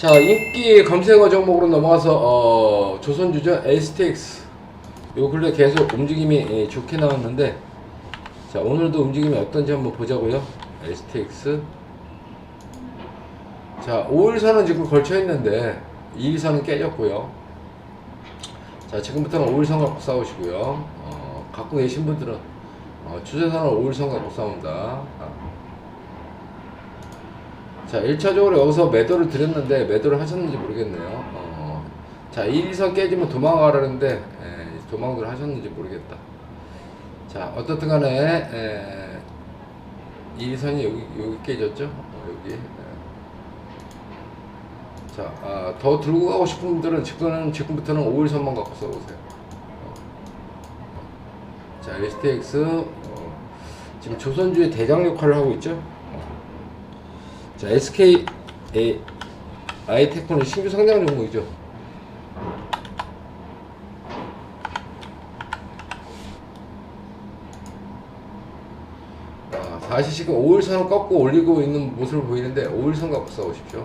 자 인기 검색어 종목으로 넘어가서 어, 조선주죠 STX 요 근래 계속 움직임이 예, 좋게 나왔는데 자 오늘도 움직임이 어떤지 한번 보자고요. STX 자 5일선은 지금 걸쳐 있는데 2일선은 깨졌고요. 자 지금부터는 5일선 갖고 싸우시고요. 어, 갖고 계신 분들은 어, 주세선은 5일선 갖고 싸운다. 아. 자, 1차적으로 여기서 매도를 드렸는데 매도를 하셨는지 모르겠네요. 어, 자, 1선 깨지면 도망가라는데 에, 도망을 하셨는지 모르겠다. 자, 어떻든 간에 에, 1선이 여기 여기 깨졌죠? 어, 여기. 에. 자, 아, 더 들고 가고 싶은 분들은 지금은 지금부터는 5일선만 갖고 써보세요. 어. 자, STX 어, 지금 조선주의 대장 역할을 하고 있죠? 자, SK 에, 아이테크는 신규 상장 종목이죠. 아, 다시 지금 5일선을 꺾고 올리고 있는 모습을 보이는데 5일선 갖고 싸우십시오.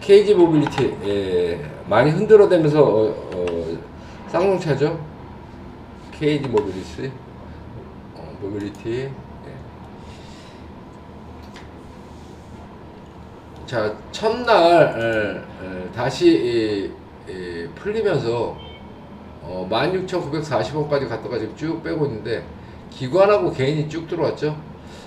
KG 모빌리티 예, 많이 흔들어대면서 어, 어, 쌍용차죠. KG 모빌리티 어, 모빌리티 예. 자 첫날 에, 에, 다시 풀리면서 어, 16,940원까지 갔다가 지금 쭉 빼고 있는데 기관하고 개인이 쭉 들어왔죠.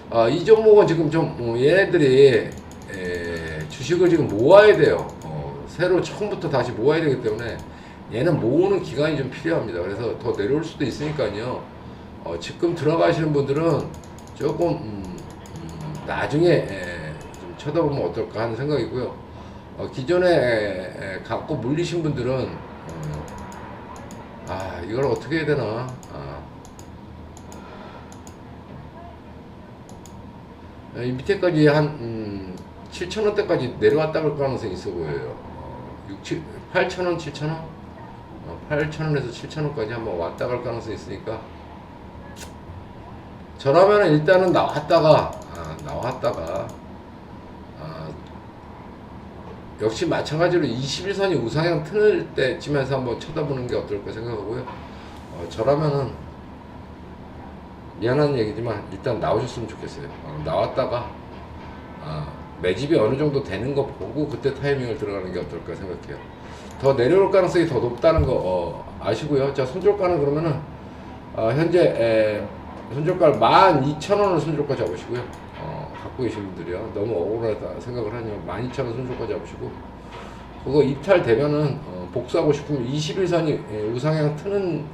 아, 이 종목은 지금 좀 어, 얘네들이 에, 주식을 지금 모아야 돼요. 어, 새로 처음부터 다시 모아야 되기 때문에 얘는 모으는 기간이 좀 필요합니다. 그래서 더 내려올 수도 있으니까요. 어, 지금 들어가시는 분들은 조금 음, 음, 나중에 에, 좀 쳐다보면 어떨까 하는 생각이고요. 어, 기존에 에, 에, 갖고 물리신 분들은 어, 아 이걸 어떻게 해야 되나 아. 이 밑에까지 한 음, 7천 원대까지 내려왔다 갈 가능성이 있어 보여요. 어, 6, 7, 8천 원, 7천 원, 어, 8천 원에서 7천 원까지 한번 왔다 갈 가능성이 있으니까 저라면 일단은 나왔다가 아, 나왔다가 아, 역시 마찬가지로 21선이 우상향 틀 때쯤에서 한번 쳐다보는 게 어떨까 생각하고요. 어, 저라면은 미안한 얘기지만 일단 나오셨으면 좋겠어요. 어, 나왔다가 아, 매집이 어느 정도 되는 거 보고 그때 타이밍을 들어가는 게 어떨까 생각해요. 더 내려올 가능성이 더 높다는 거 어, 아시고요. 자 손절 가는 그러면은 어, 현재 에, 손절가를 12,000원을 손절가 잡으시고요. 어, 갖고 계신 분들이요. 너무 억울하다 생각을 하면 12,000원 손절가 잡으시고 그거 입찰되면은 어, 복수하고 싶으면 21선이 우상향 트는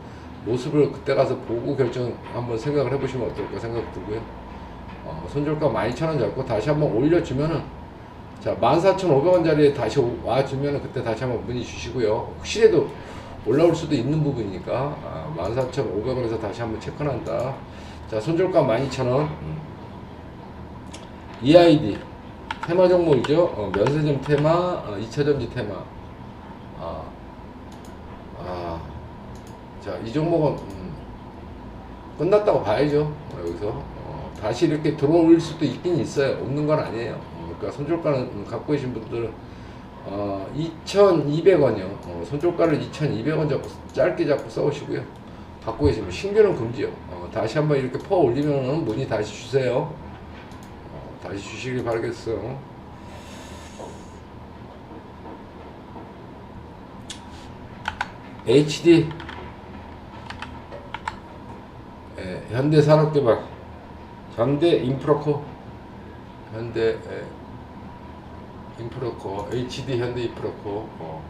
모습을 그때 가서 보고 결정 한번 생각을 해보시면 어떨까 생각 들고요. 어, 손절가 12,000원 잡고 다시 한번 올려주면은 자 14,500원짜리에 다시 오- 와주면은 그때 다시 한번 문의 주시고요. 혹시라도 올라올 수도 있는 부분이니까 아, 14,500원에서 다시 한번 체크한다. 자 손절가 12,000원 EID 테마 종목이죠. 어, 면세점 테마, 어, 2차전지 테마. 아, 아, 자, 이 종목은 음, 끝났다고 봐야죠. 어, 여기서 어, 다시 이렇게 들어올 수도 있긴 있어요. 없는 건 아니에요. 어, 그러니까 손절가는 음, 갖고 계신 분들은 어, 2,200원이요. 어, 손절가를 2,200원 잡고 짧게 잡고 써오시고요. 갖고 계시면 신규는 금지요. 어, 다시 한번 이렇게 퍼 올리면은 문의 다시 주세요. 어, 다시 주시길 바라겠어요. HD 예, 현대산업개발 현대인프라코 현대 예, 인프로코, HD 현대 인프로코. 어.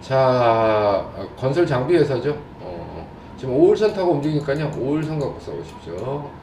자, 어, 건설 장비 회사죠. 어. 어. 지금 5일선 타고 움직이니까요. 5일선 갖고 싸우십시오. 어.